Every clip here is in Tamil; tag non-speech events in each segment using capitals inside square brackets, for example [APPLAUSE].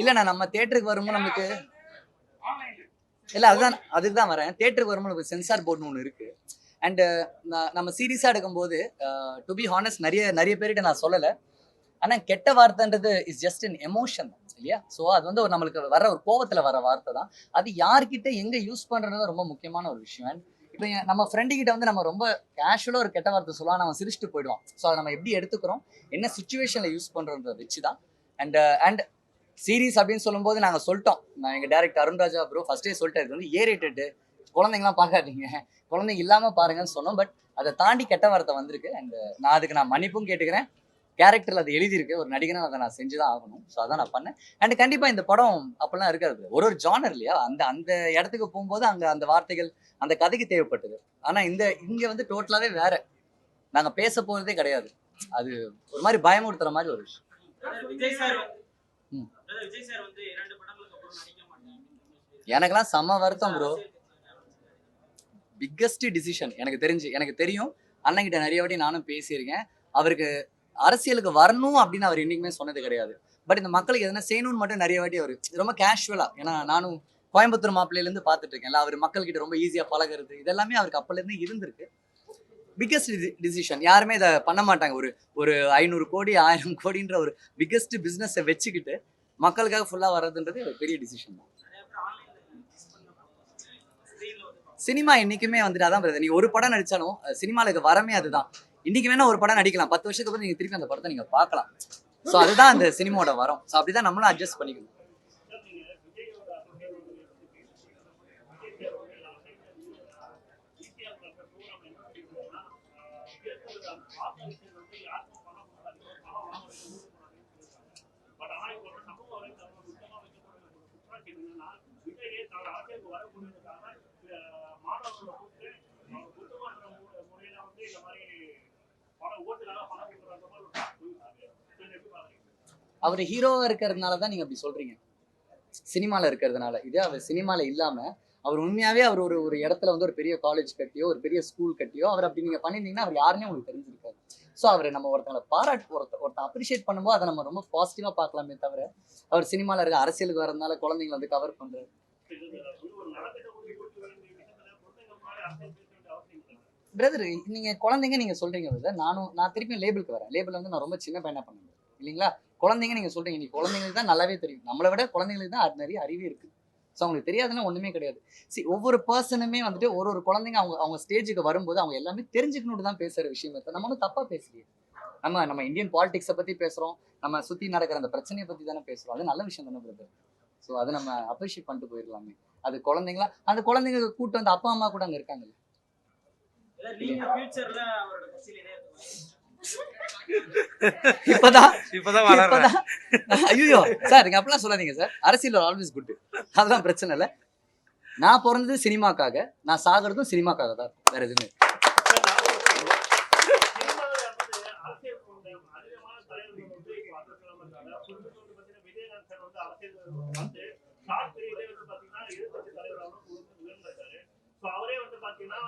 இல்லைண்ணா நம்ம தேட்டருக்கு வரும்போது நமக்கு இல்லை இல்ல அதுதான் அதுக்கு தான் வரேன். தேட்டருக்கு வரும்போது நமக்கு சென்சார் போர்டுன்னு ஒன்று இருக்கு. அண்டு நம்ம சீரியஸாக எடுக்கும்போது டு பி ஹானஸ்ட் நிறைய நிறைய பேர்கிட்ட நான் சொல்லலை. ஆனால் கெட்ட வார்த்தைன்றது இஸ் ஜஸ்ட் இன் எமோஷன் இல்லையா? ஸோ அது வந்து ஒரு நம்மளுக்கு வர ஒரு கோவத்தில் வர வார்த்தை தான். அது யார்கிட்ட எங்கே யூஸ் பண்ணுறது ரொம்ப முக்கியமான ஒரு விஷயம். அண்ட் இப்போ நம்ம ஃப்ரெண்டு கிட்ட வந்து நம்ம ரொம்ப கேஷுவலாக ஒரு கெட்ட வார்த்தை சொல்லலாம் நம்ம சிரிச்சுட்டு போயிடுவோம் ஸோ அதை நம்ம எப்படி எடுத்துக்கிறோம்? என்ன சுச்சுவேஷனில் யூஸ் பண்ணுறத வச்சு தான் அண்ட் அண்ட் சீரீஸ் அப்படின்னு சொல்லும்போது நாங்கள் சொல்லிட்டோம். நான் எங்கள் டேரக்டர் அருண்ராஜா ப்ரோ ஃபஸ்ட்டே சொல்லிட்டேன் இது வந்து ஏ ரேட்டடு குழந்தைங்களாம் பார்க்காதீங்க. குழந்தைங்க இல்லாமல் பாருங்கன்னு சொன்னோம். பட் அதை தாண்டி கெட்ட வார்த்தை வந்திருக்கு. அண்ட் நான் அதுக்கு நான் மன்னிப்பும் கேட்டுக்கிறேன். கேரக்டரில் அது எழுதியிருக்கு. ஒரு நடிகனாக அதை நான் செஞ்சு தான் ஆகணும். ஸோ அதான் நான் பண்ணேன். அண்ட் கண்டிப்பாக இந்த படம் அப்போல்லாம் இருக்காது ஒரு ஒரு ஜானர் இல்லையா? அந்த அந்த இடத்துக்கு போகும்போது அங்கே அந்த வார்த்தைகள் அந்த கதைக்கு தேவைப்பட்டது. ஆனால் இந்த இங்கே வந்து டோட்டலாகவே வேற. நாங்கள் பேச போகிறதே கிடையாது. அது ஒரு மாதிரி பயமுறுத்துற மாதிரி ஒரு விஷயம். எனக்கெல்லாம் செம்ம வருத்தம் ப்ரோ பிக்கஸ்ட் டிசிஷன் எனக்கு தெரிஞ்சு எனக்கு தெரியும். அண்ணன்கிட்ட நிறைய வாட்டி நானும் பேசியிருக்கேன். அவருக்கு அரசியலுக்கு வரணும் அப்படின்னு அவர் என்னைக்குமே சொன்னது கிடையாது. பட் இந்த மக்களுக்கு எதனா செய்யணும்னு மட்டும் நிறைய வாட்டி அவர் ரொம்ப கேஷுவலாக ஏன்னா நானும் கோயம்புத்தூர் மாப்பிள்ளையிலேருந்து பார்த்துட்டு இருக்கேன்ல அவர் மக்கள்கிட்ட ரொம்ப ஈஸியாக பழகுறது இதெல்லாமே அவருக்கு அப்போலேருந்து இருந்திருக்கு. பிக்கஸ்ட் டிசிஷன் யாருமே இதை பண்ண மாட்டாங்க. ஒரு ஒரு ஐநூறு கோடி ஆயிரம் கோடின்ற ஒரு பிக்கஸ்ட் பிஸ்னஸை வச்சுக்கிட்டு மக்களுக்காக ஃபுல்லாக வர்றதுன்றது பெரிய டிசிஷன் தான். சினிமா என்னைக்குமே வந்துட்டு அதான் பிரதர் நீ ஒரு படம் நடிச்சாலும் சினிமாவுக்கு வரமே அதுதான். இன்னைக்கு வேணா ஒரு படம் நடிக்கலாம். பத்து வருஷத்துக்கு அப்புறம் நீங்க திருப்பி அந்த படத்தை நீங்க பார்க்கலாம். ஸோ அதுதான் அந்த சினிமாவோட வரம். ஸோ அப்படிதான் நம்மளும் அட்ஜஸ்ட் பண்ணிக்கணும். அவர் ஹீரோவா இருக்கிறதுனால தான் நீங்க அப்படி சொல்றீங்க. சினிமால இருக்கிறதுனால. இதே அவர் சினிமால இல்லாம அவர் உண்மையாவே அவர் ஒரு ஒரு இடத்துல வந்து ஒரு பெரிய காலேஜ் கட்டியோ ஒரு பெரிய ஸ்கூல் கட்டியோ அவர் அப்படி நீங்க பண்ணியிருந்தீங்கன்னா அவர் யாருன்னே உங்களுக்கு தெரிஞ்சிருக்காரு ஸோ அவரை நம்ம ஒருத்தங்களை பாராட்டு ஒருத்த ஒருத்தன் அப்ரிஷியேட் பண்ணும்போது அதை நம்ம ரொம்ப பாசிட்டிவா பார்க்கலாமே தவிர அவர் சினிமாவில் இருக்க அரசியலுக்கு வரதுனால குழந்தைங்களை வந்து கவர் பண்ணுறாரு பிரதர் நீங்கள் குழந்தைங்க நீங்க சொல்றீங்க பிரதர் நானும் நான் திருப்பியும் லேபிளுக்கு வரேன். லேபிள் வந்து நான் ரொம்ப சின்ன பையனாக பண்ணுவேன் இல்லைங்களா? குழந்தைங்க நீங்க சொல்றீங்க. நீ குழந்தைங்களுக்கு தான் நல்லாவே தெரியும். நம்மளை விட குழந்தைங்களுக்கு தான் அது நிறைய அறிவே இருக்கு. ஸோ அவங்களுக்கு தெரியாதுன்னா ஒண்ணுமே கிடையாது. சி ஒவ்வொரு பர்சனுமே வந்துட்டு ஒரு ஒரு குழந்தைங்க அவங்க அவங்க ஸ்டேஜுக்கு வரும்போது அவங்க எல்லாமே தெரிஞ்சுக்கணும்னு தான் பேசுற விஷயம் தவிர நம்ம ஒன்றும் தப்பா பேசலையே. நம்ம நம்ம இந்தியன் பாலிடிக்ஸை பத்தி பேசுறோம். நம்ம சுத்தி நடக்கிற அந்த பிரச்சனையை பத்தி தானே பேசுறோம். அது நல்ல விஷயம் தானே பிரதர் ஸோ அதை நம்ம அப்ரிஷியேட் பண்ணிட்டு போயிடலாமே. அது குழந்தைங்களா? அந்த குழந்தைங்க கூட்டு வந்து அப்பா அம்மா கூட அங்க இருக்காங்கல்ல? இப்பதான் இப்பதான் வளர்றேன். இப்பதான். ஐயோ சார் நீங்க அப்படிலாம் சொல்லாதீங்க சார். அரசியல் ஆல்வேஸ் குட் அதெல்லாம் பிரச்சனை இல்லை. நான் பிறந்தது சினிமாக்காக நான் சாகிறதும் சினிமாக்காக தான் வேற எதுவுமே இல்ல. அவரே வந்து பாத்தீங்கன்னா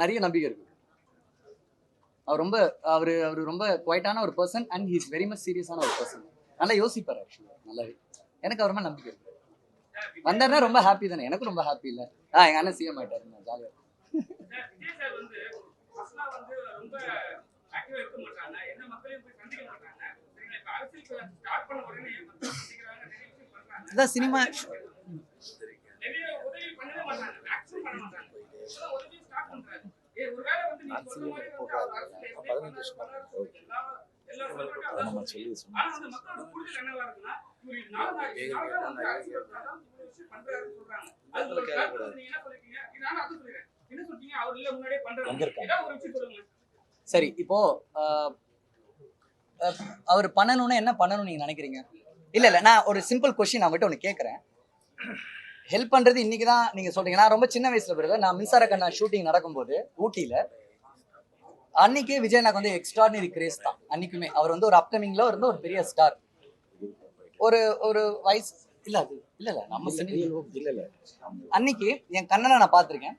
நிறைய நம்பிக்கை இருக்கு. அவர் ரொம்ப அவர் அவர் ரொம்ப குவைட்டான ஒரு person and he's very much சீரியஸான ஒரு பர்சன் நல்லா யோசிப்பார் ஆக்சுவலி நல்லாவே. எனக்கு அவர் மேலே நம்பிக்கை இருக்கு. வந்தாருன்னா ரொம்ப ஹாப்பி தானே. எனக்கும் ரொம்ப ஹாப்பி இல்லை. ஆ எங்கள் அண்ணன் சிஎம் ஆயிட்டாரு. நான் ஜாலியாக என்ன மக்களையும் போய் சந்திக்க மாட்டாங்க? சினிமா. அதான் சொல்லுங்க சரி இப்போ அவர் பண்ணணும்னா என்ன பண்ணணும்னு நீங்க நினைக்கிறீங்க? இல்ல இல்ல நான் ஒரு சிம்பிள் கொஸ்டின் மட்டும் ஒன்று கேட்குறேன் ஹெல்ப் பண்றது இன்னைக்கு தான் நீங்க சொல்றீங்க. நான் ரொம்ப சின்ன வயசுல பிறகு நான் மின்சார கண்ணா ஷூட்டிங் நடக்கும்போது ஊட்டியில அன்னைக்கே விஜய் எனக்கு வந்து எக்ஸ்ட்ராடினரி கிரேஸ் தான். அன்னைக்குமே. அவர் வந்து ஒரு அப்கமிங்ல இருந்து ஒரு பெரிய ஸ்டார் ஒரு ஒரு வயசு இல்ல அது இல்ல இல்ல நம்ம இல்ல இல்ல அன்னைக்கு என் கண்ணனை நான் பார்த்திருக்கேன்.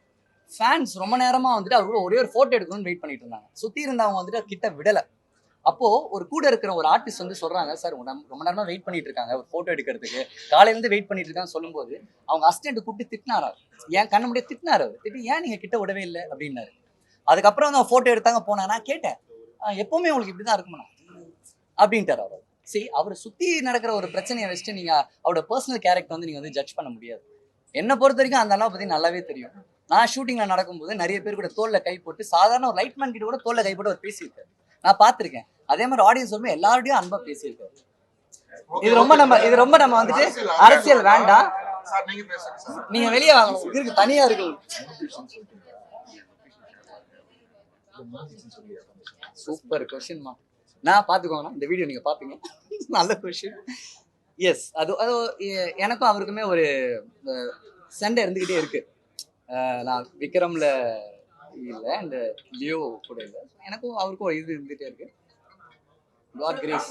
ஃபேன்ஸ் ரொம்ப நேரமா வந்துட்டு அவர் கூட ஒரே ஒரு போட்டோ எடுக்கணும்னு வெயிட் பண்ணிட்டு இருந்தாங்க. சுத்தி இருந்தவங்க வந்துட்டு கிட்ட விடல. அப்போ ஒரு கூட இருக்கிற ஒரு ஆர்டிஸ்ட் வந்து சொல்றாங்க சார் ரொம்ப நேரமா வெயிட் பண்ணிட்டு இருக்காங்க ஒரு போட்டோ எடுக்கிறதுக்கு. காலையில இருந்து வெயிட் பண்ணிட்டு இருக்காங்க சொல்லும்போது அவங்க அசிஸ்டன்ட் கூப்பிட்டு திட்டினாரா என் கண்ண முடிய திட்டினாரு அவர். திட்டி ஏன் நீங்க கிட்ட விடவே இல்லை? அப்படின்னாரு. அதுக்கப்புறம் வந்து அவங்க போட்டோ எடுத்தாங்க போனா நான் கேட்டேன் எப்பவுமே உங்களுக்கு இப்படிதான் இருக்குமா அப்படின்ட்டார் அவர். சரி அவரை சுத்தி நடக்கிற ஒரு பிரச்சனையை வச்சுட்டு நீங்க அவரோட பர்சனல் கேரக்டர் வந்து நீங்க வந்து ஜட்ஜ் பண்ண முடியாது. என்னை பொறுத்த வரைக்கும் அந்த அளவு பத்தி நல்லாவே தெரியும். நான் ஷூட்டிங்ல நடக்கும்போது நிறைய பேர் கூட தோல்ல கை போட்டு சாதாரண ஒரு லைட்மேன் கிட்ட கூட தோல்ல கை போட்டு அவர் பேசியிருக்காரு. நான் பார்த்திருக்கேன். அதே மாதிரி ஆடியன்ஸ் வந்து எல்லாரோடையும் அன்பா பேசியிருக்காரு. இது ரொம்ப நம்ம இது ரொம்ப நம்ம வந்துட்டு அரசியல் வேண்டாம். நீங்க நீங்க வெளியே வாங்க. இருக்கு தனியா இருக்கு. சூப்பர் கொஸ்டின்மா நான் பார்த்துக்கோங்கண்ணா இந்த வீடியோ நீங்கள் பார்ப்பீங்க. நல்ல கொஷின் எஸ் அது அது எனக்கும் அவருக்குமே ஒரு சண்டை இருந்துக்கிட்டே இருக்கு. அஹ், நான் விக்ரம்ல இல்லை அண்ட் லியோ கூட இல்லை. எனக்கும் அவருக்கும் ஒரு இது இருந்துகிட்டே இருக்கு. God grace.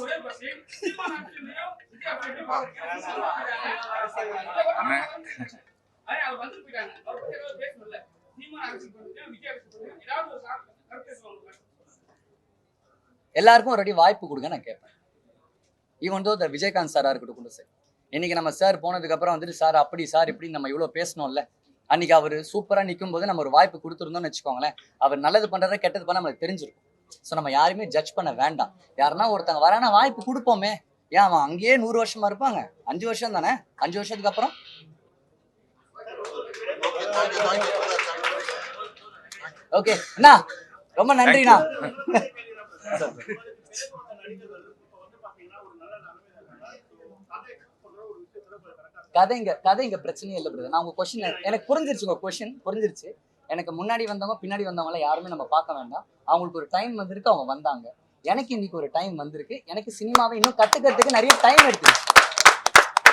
எல்லாருக்கும் ஒரு வாய்ப்பு கொடுங்க நான் கேட்பேன். ஈவன் தோ விஜயகாந்த் சாரா இருக்கட்டும் கூட சார் இன்னைக்கு நம்ம சார் போனதுக்கு அப்புறம் வந்துட்டு சார் அப்படி சார் இப்படி நம்ம இவ்வளோ பேசணும்ல. அன்னைக்கு அவர் சூப்பராக நிற்கும் போது நம்ம ஒரு வாய்ப்பு கொடுத்துருந்தோம்னு வச்சுக்கோங்களேன். அவர் நல்லது பண்ணுறத கெட்டது பண்ண நம்மளுக்கு தெரிஞ்சிருக்கும். ஸோ நம்ம யாருமே ஜட்ஜ் பண்ண வேண்டாம். யாருன்னா ஒருத்தங்க வரானா வாய்ப்பு கொடுப்போமே. ஏன் அவன் அங்கேயே நூறு வருஷமா இருப்பாங்க? அஞ்சு வருஷம் தானே? அஞ்சு வருஷத்துக்கு அப்புறம்? ஓகே அண்ணா ரொம்ப நன்றிண்ணா. கதைங்க கதைங்க பிரச்சனையே இல்லை பிரதர் நான் உங்க கொஸ்டின் எனக்கு புரிஞ்சிருச்சு உங்க கொஸ்டின் புரிஞ்சிருச்சு. எனக்கு முன்னாடி வந்தவங்க பின்னாடி வந்தவங்கள யாருமே நம்ம பார்க்க வேண்டாம். அவங்களுக்கு ஒரு டைம் வந்திருக்கு அவங்க வந்தாங்க. எனக்கு இன்னைக்கு ஒரு டைம் வந்திருக்கு. எனக்கு சினிமாவை இன்னும் கத்துக்கிறதுக்கு நிறைய டைம் எடுத்துச்சு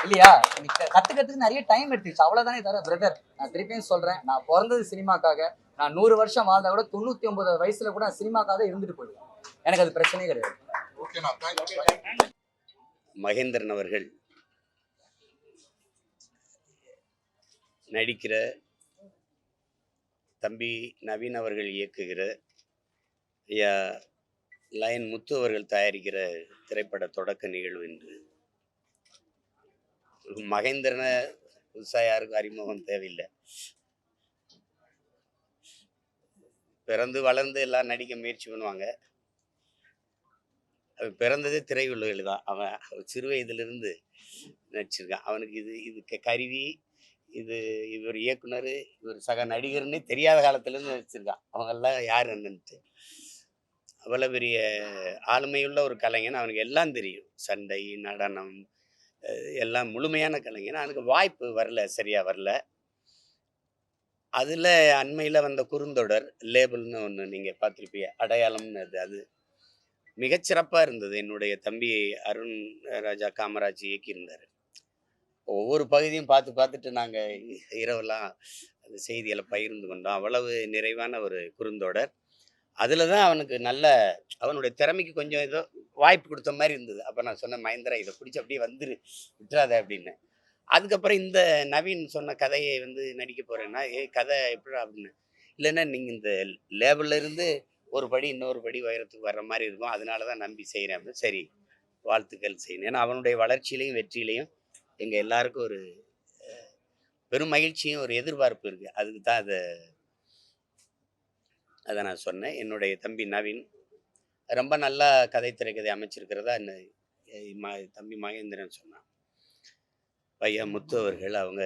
இல்லையா? இன்னைக்கு கத்துக்கிறதுக்கு நிறைய டைம் எடுத்துச்சு அவ்வளவுதானே தவிர பிரதர் நான் திருப்பியும் சொல்றேன். நான் பிறந்தது சினிமாக்காக. நான் நூறு வருஷம் வாழ்ந்தா கூட தொண்ணூத்தி ஒன்பது வயசுல கூட நான் சினிமாக்காக இருந்துட்டு போயிடுவேன். எனக்கு அது பிரச்சனையே கிடையாது. மகேந்திரன் அவர்கள் நடிக்கிற தம்பி நவீன் அவர்கள் இயக்குகிற ஐயா லயன் முத்து அவர்கள் தயாரிக்கிற திரைப்பட தொடக்க நிகழ்வு என்று மகேந்திரனை புதுசாக யாருக்கும் அறிமுகம் தேவையில்லை. பிறந்து வளர்ந்து எல்லாம் நடிக்க முயற்சி பண்ணுவாங்க. அவன் பிறந்ததே திரையுலகில் தான். அவன் சிறு வயதிலிருந்து நடிச்சிருக்கான். அவனுக்கு இது இது கருவி இது இவர் இயக்குனர் இவர் சக நடிகர்னே தெரியாத காலத்துலேருந்து வச்சுருக்கான் அவங்கெல்லாம் யார் என்னன்ட்டு. அவ்வளோ பெரிய ஆளுமையுள்ள ஒரு கலைஞன். அவனுக்கு எல்லாம் தெரியும். சண்டை நடனம் எல்லாம் முழுமையான கலைஞன். அவனுக்கு வாய்ப்பு வரல சரியாக வரல. அதில் அண்மையில் வந்த குறுந்தொடர் லேபிள்னு ஒன்று நீங்கள் பார்த்துருப்பீங்க அடையாளம்னு அது அது மிகச்சிறப்பாக இருந்தது. என்னுடைய தம்பி அருண் ராஜா காமராஜ் இயக்கியிருந்தார். ஒவ்வொரு பகுதியும் பார்த்து பார்த்துட்டு நாங்கள் இரவெல்லாம் அந்த செய்திகளை பகிர்ந்து கொண்டோம். அவ்வளவு நிறைவான ஒரு குறுந்தொடர். அதில் தான் அவனுக்கு நல்ல அவனுடைய திறமைக்கு கொஞ்சம் ஏதோ வாய்ப்பு கொடுத்த மாதிரி இருந்தது. அப்போ நான் சொன்னேன் மகேந்திரா இதை பிடிச்சி அப்படியே வந்துரு விட்டுறாத அப்படின்னு. அதுக்கப்புறம் இந்த நவீன் சொன்ன கதையை வந்து நடிக்க போகிறேன்னா ஏ கதை எப்படி அப்படின்னு. இல்லைன்னா நீங்கள் இந்த லேபிளிலிருந்து ஒரு படி இன்னொரு படி உயரத்துக்கு வர்ற மாதிரி இருக்கும். அதனால தான் நம்பி செய்கிறேன் அப்படின்னு. சரி வாழ்த்துக்கள் செய்யணும் ஏன்னா அவனுடைய வளர்ச்சியிலையும் வெற்றியிலையும் எங்கள் எல்லாருக்கும் ஒரு பெரும் மகிழ்ச்சியும் ஒரு எதிர்பார்ப்பு இருக்குது அதுக்கு தான் அதை அதை நான் சொன்னேன். என்னுடைய தம்பி நவீன் ரொம்ப நல்லா கதை திரைக்கதை அமைச்சிருக்கிறதா என்ன தம்பி மகேந்திரன் சொன்னான். பையன் முத்து அவர்கள் அவங்க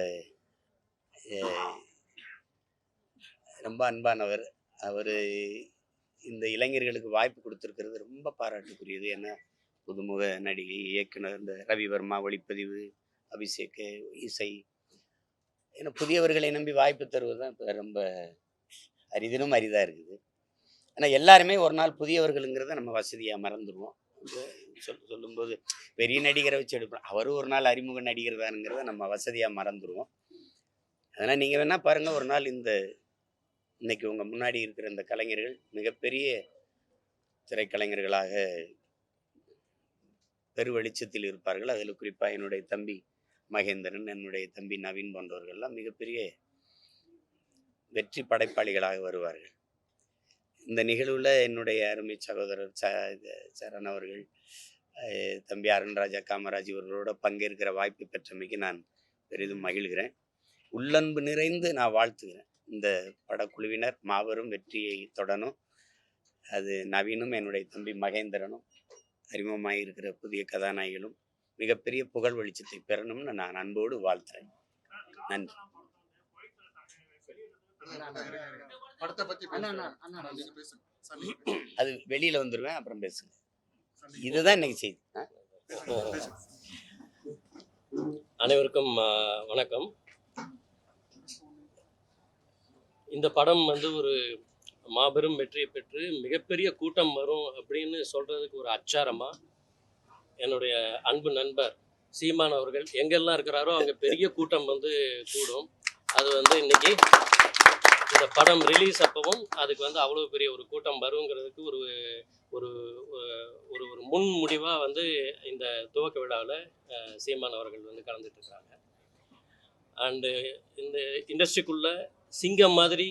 ரொம்ப அன்பானவர். அவர் இந்த இளைஞர்களுக்கு வாய்ப்பு கொடுத்துருக்கிறது ரொம்ப பாராட்டுக்குரியது. ஏன்னா புதுமுக நடிகை இயக்குனர் இந்த ரவிவர்மா ஒளிப்பதிவு அபிஷேக்கு இசை. ஏன்னா புதியவர்களை நம்பி வாய்ப்பு தருவது தான் இப்போ ரொம்ப அரிதிலும் அரிதாக இருக்குது. ஆனால் எல்லாருமே ஒரு நாள் புதியவர்களுங்கிறத நம்ம வசதியாக மறந்துடுவோம். சொல் சொல்லும்போது பெரிய நடிகரை வச்சு எடுப்போம். அவரும் ஒரு நாள் அறிமுக நடிகர் தானுங்கிறத நம்ம வசதியாக மறந்துடுவோம். அதனால் நீங்கள் வேணால் பாருங்கள் ஒரு நாள் இந்த இன்னைக்கு உங்கள் முன்னாடி இருக்கிற இந்த கலைஞர்கள் மிகப்பெரிய திரைக்கலைஞர்களாக பெரு வெளிச்சத்தில் இருப்பார்கள். அதில் குறிப்பாக என்னுடைய தம்பி மகேந்திரன் என்னுடைய தம்பி நவீன் போன்றவர்கள்லாம் மிகப்பெரிய வெற்றி படைப்பாளிகளாக வருவார்கள். இந்த நிகழ்வில் என்னுடைய அருமை சகோதரர் ச சரண் அவர்கள் தம்பி அருண்ராஜா காமராஜ் இவர்களோட பங்கேற்கிற வாய்ப்பு பெற்றமைக்கு நான் பெரிதும் மகிழ்கிறேன். உள்ளன்பு நிறைந்து நான் வாழ்த்துகிறேன். இந்த படக்குழுவினர் மாபெரும் வெற்றியை தொடணும். அது நவீனும் என்னுடைய தம்பி மகேந்திரனும் அறிமுகமாக இருக்கிற புதிய கதாநாயகிகளும் மிகப்பெரிய புகழ் வெளிச்சத்தை பெறணும்னு நான் அன்போடு வாழ்த்துறேன். நன்றி. அது வெளியில் வந்துடுவேன் அப்புறம் பேசுங்க. இதுதான் இன்னைக்கு செய்தி. அனைவருக்கும் வணக்கம். இந்த படம் வந்து ஒரு மாபெரும் வெற்றியை பெற்று மிகப்பெரிய கூட்டம் வரும் அப்படின்னு சொல்றதுக்கு ஒரு அச்சாரமா என்னுடைய அன்பு நண்பர் சீமான் அவர்கள் எங்கெல்லாம் இருக்கிறாரோ அங்கே பெரிய கூட்டம் வந்து கூடும். அது வந்து இன்னைக்கு இந்த படம் ரிலீஸ் அப்பவும் அதுக்கு வந்து அவ்வளோ பெரிய ஒரு கூட்டம் வருங்கிறதுக்கு ஒரு ஒரு ஒரு ஒரு முன் முடிவாக வந்து இந்த துவக்க விழாவில் சீமான் அவர்கள் வந்து கலந்துட்டு இருக்காங்க அண்டு இந்த இண்டஸ்ட்ரிக்குள்ளே சிங்கம் மாதிரி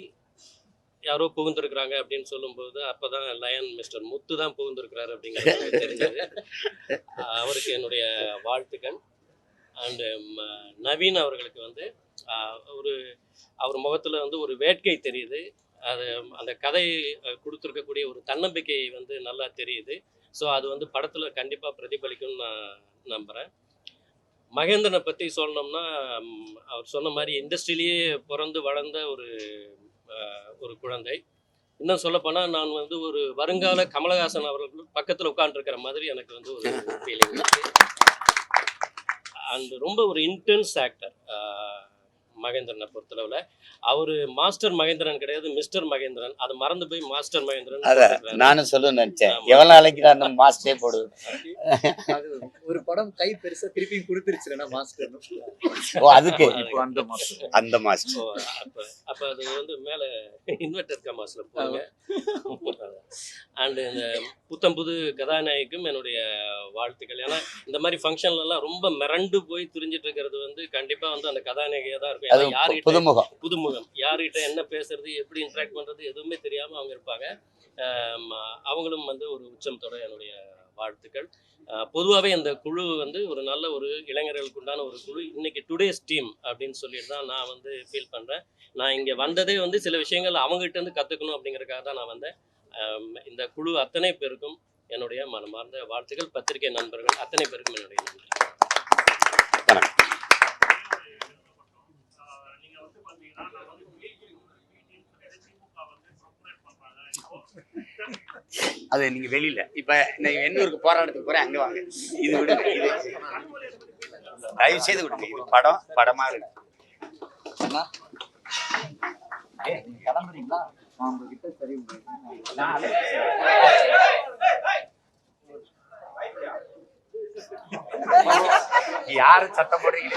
யாரோ புகுந்திருக்கிறாங்க அப்படின்னு சொல்லும்போது அப்போ தான் லயன் மிஸ்டர் முத்து தான் புகுந்திருக்கிறாரு அப்படிங்கிறது தெரிஞ்சது. [LAUGHS] அவருக்கு என்னுடைய வாழ்த்துக்கள். அண்டு நவீன் அவர்களுக்கு வந்து ஒரு அவர் முகத்தில் வந்து ஒரு வேட்கை தெரியுது. அது அந்த கதை கொடுத்திருக்கக்கூடிய ஒரு தன்னம்பிக்கை வந்து நல்லா தெரியுது. ஸோ அது வந்து படத்தில் கண்டிப்பாக பிரதிபலிக்கும்னு நான் நம்புகிறேன் மகேந்திரனை பற்றி சொல்லணும்னா அவர் சொன்ன மாதிரி இண்டஸ்ட்ரியிலேயே பிறந்து வளர்ந்த ஒரு ஒரு குழந்தை. இன்னும் சொல்லப்போனால் நான் வந்து ஒரு வருங்கால கமலஹாசன் அவர்கள் பக்கத்தில் உட்காந்துருக்கிற மாதிரி எனக்கு வந்து ஒரு ஃபீலிங் அண்ட் ரொம்ப ஒரு இன்டென்ஸ் ஆக்டர் மகேந்திரனை பொறுத்தளவில். அவர் மாஸ்டர் மகேந்திரன் கிடையாது மிஸ்டர் மகேந்திரன். அதை மறந்து போய் மாஸ்டர் மகேந்திரன் அத சொல்லிருக்காரு. நானும் சொல்ல நினைச்சேன். ஆமா. எவ்வளவு நாளைக்கு நான் அந்த மாஸ்டரே போடுவேன்? ஒரு படம் கை பெருசா திருப்பியும் கொடுத்துருச்சுன்னா மாஸ்டர் ஓ அதுக்கு. இப்போ அந்த மாஸ்டர். அந்த மாஸ்டர். அப்போ அப்போ அது வந்து மேலே இன்வெர்டர் கமாஸில் போடுங்க. அண்டு இந்த புத்தம் புது கதாநாயகிக்கும் என்னுடைய வாழ்த்துக்கள். ஏன்னா இந்த மாதிரி ஃபங்க்ஷன்லலாம் ரொம்ப மிரண்டு போய் திரிஞ்சிட்டு இருக்கிறது வந்து கண்டிப்பாக வந்து அந்த கதாநாயகியாக தான் இருக்கும். அது யார்கிட்ட புதுமுகம். புதுமுகம். யார்கிட்ட என்ன பேசுறது எப்படி இன்ட்ராக்ட் பண்ணுறது எதுவுமே தெரியாமல் அவங்க இருப்பாங்க. அவங்களும் வந்து ஒரு உச்சத்தோட என்னுடைய வாழ்த்துக்கள். பொதுவாகவே இந்த குழு வந்து ஒரு நல்ல ஒரு இளைஞர்களுக்கு உண்டான ஒரு குழு. இன்னைக்கு டுடேஸ் டீம் அப்படின்னு சொல்லிட்டு தான் நான் வந்து ஃபீல் பண்ணுறேன் நான் இங்கே வந்ததே வந்து சில விஷயங்கள் அவங்ககிட்ட இருந்து கற்றுக்கணும் அப்படிங்கறதுக்காக தான் நான் வந்தேன். இந்த குழு அத்தனை பேருக்கும் என்னுடைய மனமார்ந்த வாழ்த்துக்கள். பத்திரிகை நண்பர்கள் அத்தனை பேருக்கும் என்னுடைய நன்றி ஆஹ் நீங்க வந்து பாத்தீங்கன்னா நான் வந்து திமுக வந்து ப்ரொமோட் பண்றாங்க இப்போ அது நீங்க வெளியில. இப்ப நான் எண்ணூருக்கு போராட்டத்துக்கு போறேன் அங்க வாங்க. இது விடுங்க இது. தயவு செய்து விடுங்க. இது படம் படமா இருக்கு. கிளம்புறீங்களா? உங்ககிட்ட சரி யாரு சத்தம் போடுறீங்க?